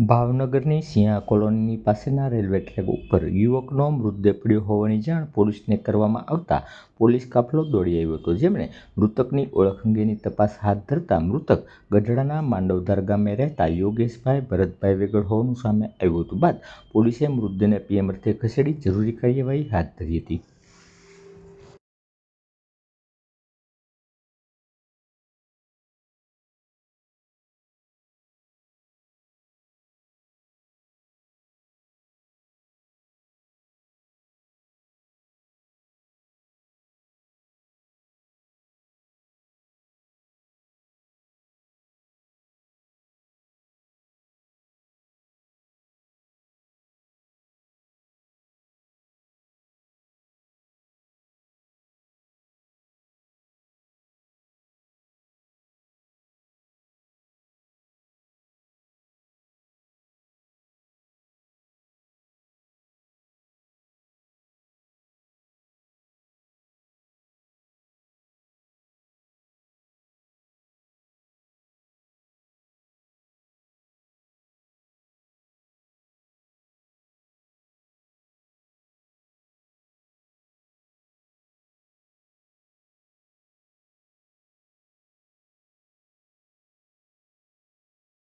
ભાવનગરની સિંહા કોલોની પાસેના railway track ઉપર યુવકનો મૃતદેહ પડ્યો હોવાની જાણ પોલીસને કરવામાં આવતા પોલીસ કાફલો દોડી આવ્યો હતો. જેમણે મૃતકની ઓળખ અંગેની તપાસ હાથ ધરતા મૃતક ગઢડાના માંડવધાર ગામે રહેતા યોગેશભાઈ, ભરતભાઈ વેગડ હોવાનું સામે આવ્યું હતું. બાદ પોલીસે મૃતદેહને પીએમ અર્થે ખસેડી જરૂરી કાર્યવાહી હાથ ધરી હતી.